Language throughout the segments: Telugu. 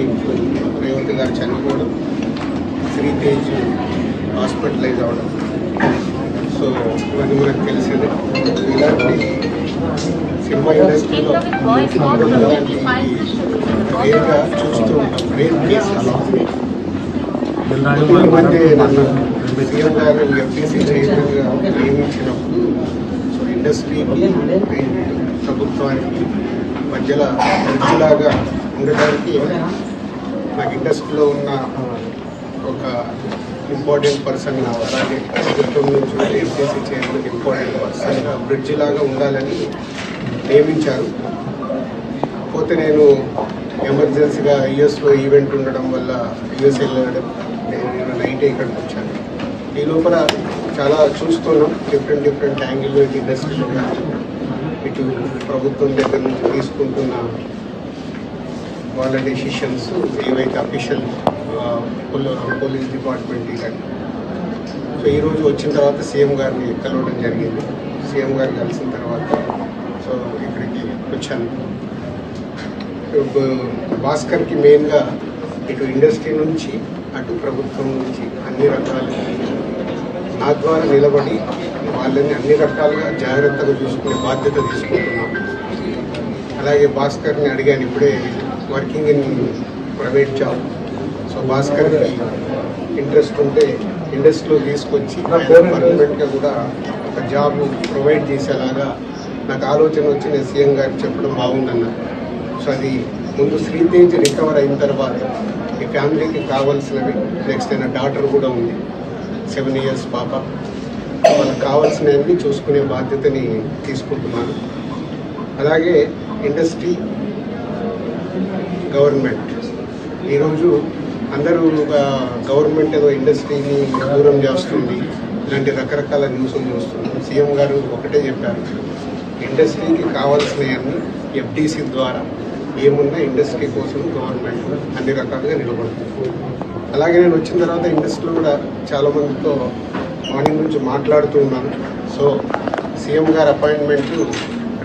వైఫ్ రేవతి గారు చనిపోవడం శ్రీతేజ్ హాస్పిటలైజ్ అవ్వడం. సో ఇవన్నీ మనకు తెలిసేది. ఇలాంటి సినిమా ఇండస్ట్రీలో ఇలాంటి చూస్తూ ఉంటాం. రేర్ కేసెస్ ఈ మధ్య నన్ను సీఎం గారు ఎంపీసీ చైర్మన్గా నియమించినప్పుడు సో ఇండస్ట్రీకి ప్రభుత్వానికి మధ్యలో మంచిలాగా ఉండడానికి నాకు ఇండస్ట్రీలో ఉన్న ఒక ఇంపార్టెంట్ పర్సన్ అలాగే ప్రభుత్వం నుంచి MPC chairman important person bridge లాగా ఉండాలని నియమించారు. పోతే నేను ఎమర్జెన్సీగా యుఎస్లో ఈవెంట్ ఉండడం వల్ల యుఎస్ వెళ్ళడం నేను నైటే ఇక్కడికి వచ్చాను. ఈ లోపల చాలా చూస్తున్నాం. డిఫరెంట్ డిఫరెంట్ యాంగిల్లో ఇటు ఇండస్ట్రీలో ఇటు ప్రభుత్వం దగ్గర నుంచి తీసుకుంటున్న వాళ్ళ డెసిషన్స్ ఏవైతే అఫీషియల్ పోలీస్ డిపార్ట్మెంట్ కానీ. సో ఈరోజు వచ్చిన తర్వాత సీఎం గారిని కలవడం జరిగింది. సీఎం గారిని కలిసిన తర్వాత సో ఇక్కడికి వచ్చాను. భాస్కర్కి మెయిన్గా ఇటు ఇండస్ట్రీ నుంచి అటు ప్రభుత్వం నుంచి అన్ని రకాల నా ద్వారా నిలబడి వాళ్ళని అన్ని రకాలుగా జాగ్రత్తగా చూసుకునే బాధ్యత తీసుకుంటున్నాం. అలాగే భాస్కర్ని అడిగాను ఇప్పుడే working in private job so భాస్కర్కి interest ఉంటే ఇండస్ట్రీలో తీసుకొచ్చి పర్మనెంట్గా కూడా ఒక జాబ్ ప్రొవైడ్ చేసేలాగా నాకు ఆలోచన వచ్చి నేను సీఎం గారికి చెప్పడం బాగుందన్నారు సో అది ముందు శ్రీతేజ్ రికవర్ అయిన తర్వాత ఈ ఫ్యామిలీకి కావాల్సినవి. నెక్స్ట్ అయిన డాటర్ కూడా ఉంది. సెవెన్ ఇయర్స్ పాప. వాళ్ళకి కావాల్సినవన్నీ చూసుకునే బాధ్యతని తీసుకుంటున్నాను. అలాగే ఇండస్ట్రీ గవర్నమెంట్. ఈరోజు అందరూ గవర్నమెంట్ ఏదో ఇండస్ట్రీని దూరం చేస్తుంది ఇలాంటి రకరకాల న్యూస్లు చూస్తున్నాం సీఎం గారు ఒకటే చెప్పారు ఇండస్ట్రీకి కావాల్సినవన్నీ ఎఫ్డీసీ ద్వారా ఏమున్నా ఇండస్ట్రీ కోసం గవర్నమెంట్ అన్ని రకాలుగా నిలబడుతుంది. అలాగే నేను వచ్చిన తర్వాత ఇండస్ట్రీలో కూడా చాలామందితో మార్నింగ్ నుంచి మాట్లాడుతూ ఉన్నాను. సో సీఎం గారి అపాయింట్మెంట్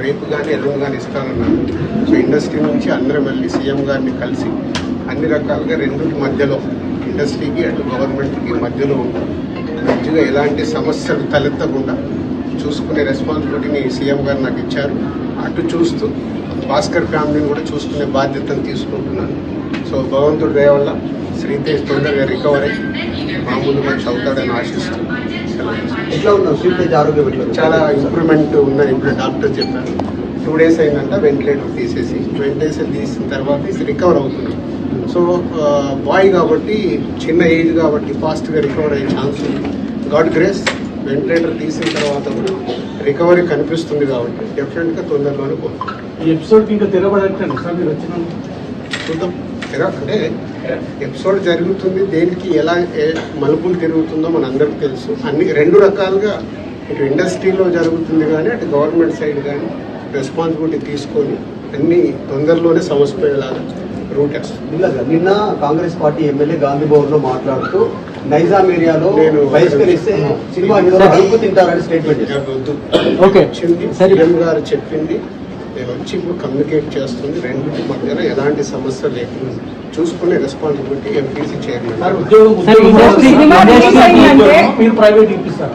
రేపు కానీ ఎల్లుండి కానీ ఇస్తానన్నారు. సో ఇండస్ట్రీ నుంచి అందరం వెళ్ళి సీఎం గారిని కలిసి అన్ని రకాలుగా రెండింటి మధ్యలో ఇండస్ట్రీకి అటు గవర్నమెంట్కి మధ్యలో మంచిగా ఎలాంటి సమస్యలు తలెత్తకుండా చూసుకునే రెస్పాన్సిబిలిటీని సీఎం గారు నాకు ఇచ్చారు. అటు చూస్తూ భాస్కర్ ఫ్యామిలీని కూడా చూసుకునే బాధ్యతను తీసుకుంటున్నాను. సో భగవంతుడి దయ వల్ల శ్రీతేజ్ తొందరగా రికవర్ అయ్యి మామూలు మనిషి అవుతాడని ఆశిస్తూ. ఎట్లా ఉన్నావు శ్రీతేజ్ ఆరోగ్యం ఎట్లా? చాలా ఇంప్రూవ్మెంట్ ఉందని ఇప్పుడు డాక్టర్ చెప్పారు. టూ డేస్ అయిందంట వెంటిలేటర్ తీసేసి వెంటిలేటర్ తీసిన తర్వాత ఇది రికవర్ అవుతున్నాం సో బాయ్ కాబట్టి చిన్న ఏజ్ కాబట్టి ఫాస్ట్గా రికవర్ అయ్యే ఛాన్స్ ఉంది. గాడ్ గ్రేస్ వెంటిలేటర్ తీసిన తర్వాత కూడా రికవరీ కనిపిస్తుంది కాబట్టి డెఫినెట్గా తొందరలోనే పోతుంది. ఈ ఎపిసోడ్కి ఇంకా తిరగబడటండి సార్ మీరు వచ్చిన చూద్దాం. ఎలా అంటే ఎపిసోడ్ జరుగుతుంది దేనికి ఎలా మలుపులు తిరుగుతుందో మనందరికీ తెలుసు. అన్ని రెండు రకాలుగా ఇటు ఇండస్ట్రీలో జరుగుతుంది కానీ అటు గవర్నమెంట్ సైడ్ కానీ రెస్పాన్సిబిలిటీ తీసుకొని అన్ని తొందరలోనే సమస్యపోయేలాగా రూట్ వేస్తుంది ఇలాగా నిన్న కాంగ్రెస్ పార్టీ ఎమ్మెల్యే గాంధీ భవన్లో మాట్లాడుతూ నైజాం ఏరియాలో నేను బహిష్కరిస్తే సినిమా హీరో అడుగు తింటారని స్టేట్మెంట్ ఓకే. గారు చెప్పింది. నేను వచ్చి ఇప్పుడు కమ్యూనికేట్ చేస్తుంది. రెండింటి మధ్యన ఎలాంటి సమస్య లేకుండా చూసుకునే రెస్పాన్సిబిలిటీ ఎంపీసీ చైర్మన్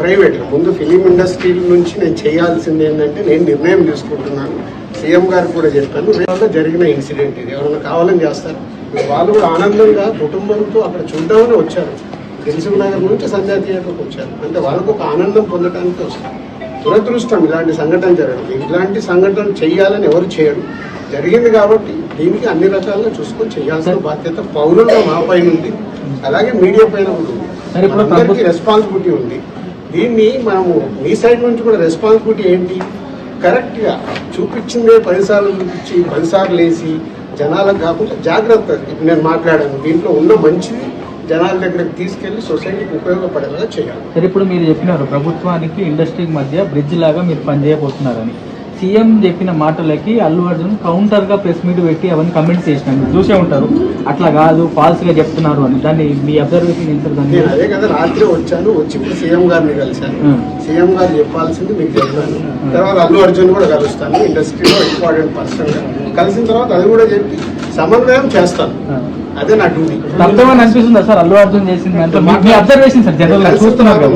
ప్రైవేట్ ముందు ఫిలిం ఇండస్ట్రీ నుంచి నేను చేయాల్సింది ఏంటంటే నేను నిర్ణయం తీసుకుంటున్నాను. సీఎం గారు కూడా చెప్పాను రేపు జరిగిన ఇన్సిడెంట్ ఇది. ఎవరైనా కావాలని చేస్తారు. వాళ్ళు కూడా ఆనందంగా కుటుంబంతో అక్కడ చూద్దామని వచ్చారు. దిల్సుఖ్ నగర్ నుంచి సంధ్యా థియేటర్కి వచ్చారు. అంటే వాళ్ళకు ఒక ఆనందం పొందడానికి వస్తారు. దురదృష్టం ఇలాంటి సంఘటన జరగడం ఇలాంటి సంఘటన చేయాలని ఎవరు చేయరు. జరిగింది కాబట్టి దీనికి అన్ని రకాలుగా చూసుకొని చేయాల్సిన బాధ్యత పౌరులుగా మా పైన ఉంది. అలాగే మీడియా పైన అందరికీ ప్రభుత్వం- రెస్పాన్సిబిలిటీ ఉంది. దీన్ని మనము మీ సైడ్ నుంచి కూడా రెస్పాన్సిబిలిటీ ఏంటి? కరెక్ట్గా చూపించిందే పదిసార్లు చూపించి పదిసార్లు వేసి జనాలకు కాకుండా జాగ్రత్త నేను మాట్లాడాను దీంట్లో ఉన్న మంచిది జనాల దగ్గరికి తీసుకెళ్ళి సొసైటీకి ఉపయోగపడేలా చేయాలి. సరే ఇప్పుడు మీరు చెప్పినారు ప్రభుత్వానికి ఇండస్ట్రీకి మధ్య బ్రిడ్జ్ లాగా మీరు పనిచేయబోతున్నారని. సీఎం చెప్పిన మాటలకి అల్లు అర్జున్ కౌంటర్గా ప్రెస్ మీట్ పెట్టి అవన్నీ కమెంట్స్ చేసినారు. మీరు చూసే ఉంటారు. అట్లా కాదు ఫాల్స్గా చెప్తున్నారు అని. దాన్ని మీ అబ్జర్వేషన్ ఎంత నేను అదే కదా రాత్రి వచ్చాను వచ్చి ఇప్పుడు సీఎం గారిని కలిశాను. సీఎం గారు చెప్పాల్సింది మీకు చెప్పాను. తర్వాత అల్లు అర్జున్ కూడా కలుస్తాను. ఇండస్ట్రీలో ఇంపార్టెంట్ పర్సన్ కలిసిన తర్వాత అది కూడా చెప్పి సమన్వయం చేస్తాను. అదే నా డ్యూటీ తప్పేమని అనిపిస్తుందా సార్? అల్లు అర్జున్ చేసింది మీ- అబ్జర్వేషన్ సార్ జనరల్ చూస్తున్నారు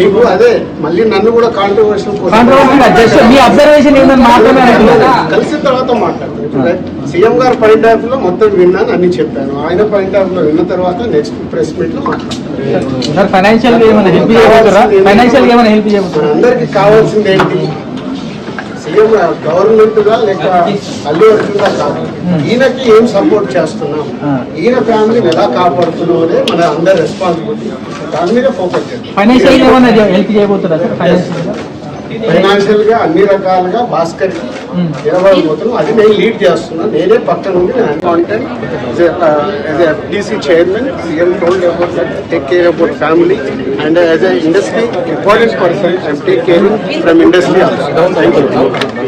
మీకు అదే మళ్ళీ నన్ను కూడా కాంట్రవర్షియల్ జస్ట్ మీ అబ్జర్వేషన్ ఏంటని మాత్రమే? కలిసిన తర్వాత ఇప్పుడు సీఎం గారు పాయింట్ ఆఫ్లో మొత్తం విన్నాను అన్ని చెప్పాను. ఆయన పాయింట్ ఆఫ్లో విన్న తర్వాత నెక్స్ట్ ప్రెస్ మీట్లో మాట్లాడతాను సార్ ఫైనాన్షియల్ ఫైనాన్షియల్ అందరికి కావాల్సింది ఏంటి? గవర్నమెంట్గా లేక అల్లు అర్జున్గా కాదు. ఈయనకి ఏం సపోర్ట్ చేస్తున్నాం. ఈయన ఫ్యామిలీని ఎలా కాపాడుతున్నాం అనే మన అందరి రెస్పాన్సిబిలిటీ దాని మీద ఫోకస్ చేస్తాం ఫైనాన్షియల్గా అన్ని రకాలుగా భాస్కర్ Hmm. ఇరవై పోతున్నాం అది నేను లీడ్ చేస్తున్నా. నేనే పక్క నుండి నేను content as FDC chairman CM told about that take care about family and as a industry important person I'm take care from industry thank you